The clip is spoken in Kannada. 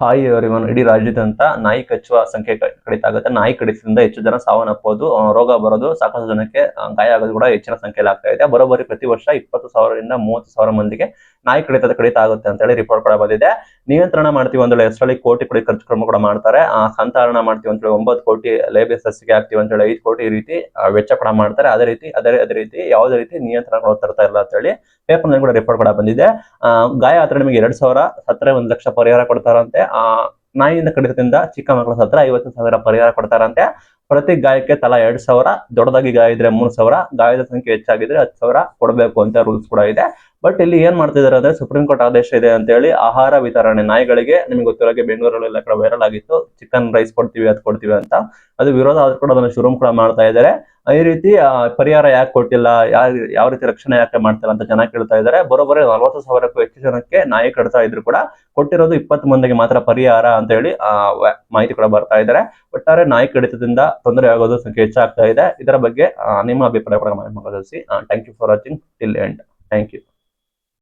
ಹಾಯ್ ಇವನ್ ಇಡೀ ರಾಜ್ಯದಂತ ನಾಯಿ ಕಚ್ಚುವ ಸಂಖ್ಯೆ ಕಡಿತ ಆಗುತ್ತೆ. ನಾಯಿ ಕಡಿತದಿಂದ ಹೆಚ್ಚು ಜನ ಸಾವನ್ನಪ್ಪೋದು ರೋಗ ಬರೋದು, ಸಾಕಷ್ಟು ಜನಕ್ಕೆ ಗಾಯ ಆಗೋದು ಕೂಡ ಹೆಚ್ಚಿನ ಸಂಖ್ಯೆಯಲ್ಲಿ ಆಗ್ತಾ ಇದೆ. ಬರೋಬ್ಬರಿ ಪ್ರತಿ ವರ್ಷ ಇಪ್ಪತ್ತು ಸಾವಿರದಿಂದ ಮೂವತ್ತು ಸಾವಿರ ಮಂದಿಗೆ ನಾಯಿ ಕಡಿತದ ಕಡಿತ ಆಗುತ್ತೆ ಅಂತ ಹೇಳಿ ರಿಪೋರ್ಟ್ ಕೂಡ ಬಂದಿದೆ. ನಿಯಂತ್ರಣ ಮಾಡ್ತೀವಿ ಹೇಳಿ ಹೆಸರಲ್ಲಿ ಕೋಟಿ ಕೂಡ ಖರ್ಚು ಕ್ರಮ ಕೂಡ ಮಾಡ್ತಾರೆ. ಆ ಸಂತಾರಣ ಮಾಡ್ತೀವಿ ಅಂತ ಹೇಳಿ ಒಂಬತ್ತು ಕೋಟಿ ಲೇಬೆ ಸಸಿಗೆ ಹಾಕ್ತೀವಿ ಅಂತ ಹೇಳಿ ಐದು ಕೋಟಿ ಈ ರೀತಿ ವೆಚ್ಚ ಕೂಡ ಮಾಡ್ತಾರೆ. ಅದೇ ರೀತಿ ಅದೇ ಅದೇ ರೀತಿ ಯಾವುದೇ ರೀತಿ ನಿಯಂತ್ರಣ ತರ್ತಾ ಇಲ್ಲ ಅಂತ ಹೇಳಿ ಪೇಪರ್ನಲ್ಲಿ ಕೂಡ ರಿಪೋರ್ಟ್ ಕೂಡ ಬಂದಿದೆ. ಆ, ಗಾಯ ಆದ್ರೆ ನಿಮಗೆ ಎರಡ್ ಸಾವಿರ ಸತ್ತರೆ ಒಂದು ಲಕ್ಷ ಪರಿಹಾರ ಕೊಡ್ತಾರಂತೆ. ಆ ನಾಯಿಯಿಂದ ಕಡಿತದಿಂದ ಚಿಕ್ಕ ಮಕ್ಕಳ ಸತ್ರ ಐವತ್ತು ಸಾವಿರ ಪರಿಹಾರ ಕೊಡ್ತಾರಂತೆ. ಪ್ರತಿ ಗಾಯಕ್ಕೆ ತಲಾ ಎರಡ್ ಸಾವಿರ, ದೊಡ್ಡದಾಗಿ ಗಾಯ ಇದ್ರೆ ಮೂರ್ ಸಾವಿರ, ಗಾಯದ ಸಂಖ್ಯೆ ಹೆಚ್ಚಾಗಿದ್ರೆ ಹತ್ತು ಸಾವಿರ ಕೊಡಬೇಕು ಅಂತ ರೂಲ್ಸ್ ಕೂಡ ಇದೆ. ಬಟ್ ಇಲ್ಲಿ ಏನ್ ಮಾಡ್ತಿದ್ದಾರೆ ಅಂದ್ರೆ ಸುಪ್ರೀಂ ಕೋರ್ಟ್ ಆದೇಶ ಇದೆ ಅಂತ ಹೇಳಿ ಆಹಾರ ವಿತರಣೆ ನಾಯಿಗಳಿಗೆ, ನಿಮ್ಗೆ ಗೊತ್ತಿರೋಗೆ ಬೆಂಗಳೂರಲ್ಲೆಲ್ಲ ಕಡೆ ವೈರಲ್ ಆಗಿತ್ತು ಚಿಕನ್ ರೈಸ್ ಕೊಡ್ತೀವಿ, ಅದು ಕೊಡ್ತೀವಿ ಅಂತ. ಅದು ವಿರೋಧ ಆದ್ರೂ ಕೂಡ ಅದನ್ನ ಶುರು ಕೂಡ ಮಾಡ್ತಾ ಇದ್ದಾರೆ. ಈ ರೀತಿ ಪರಿಹಾರ ಯಾಕೆ ಕೊಟ್ಟಿಲ್ಲ ಯಾವ ರೀತಿ ರಕ್ಷಣೆ ಯಾಕೆ ಮಾಡ್ತಿಲ್ಲ ಅಂತ ಜನ ಕೇಳ್ತಾ ಇದ್ದಾರೆ. ಬರೋಬ್ಬರಿ ನಲವತ್ತು ಸಾವಿರಕ್ಕೂ ಹೆಚ್ಚು ಜನಕ್ಕೆ ನಾಯಿ ಕಡ್ತಾ ಇದ್ರು ಕೂಡ ಕೊಟ್ಟಿರೋದು ಇಪ್ಪತ್ತು ಮಂದಿಗೆ ಮಾತ್ರ ಪರಿಹಾರ ಅಂತ ಹೇಳಿ ಮಾಹಿತಿ ಕೂಡ ಬರ್ತಾ ಇದ್ದಾರೆ. ಒಟ್ಟಾರೆ ನಾಯಿ ಕಡಿತದಿಂದ ತೊಂದರೆ ಆಗೋದು ಸಂಖ್ಯೆ ಹೆಚ್ಚಾಗ್ತಾ ಇದೆ. ಇದರ ಬಗ್ಗೆ ನಿಮ್ಮ ಅಭಿಪ್ರಾಯ ಕೂಡ ಕಳಿಸಿ thank you for watching till end thank you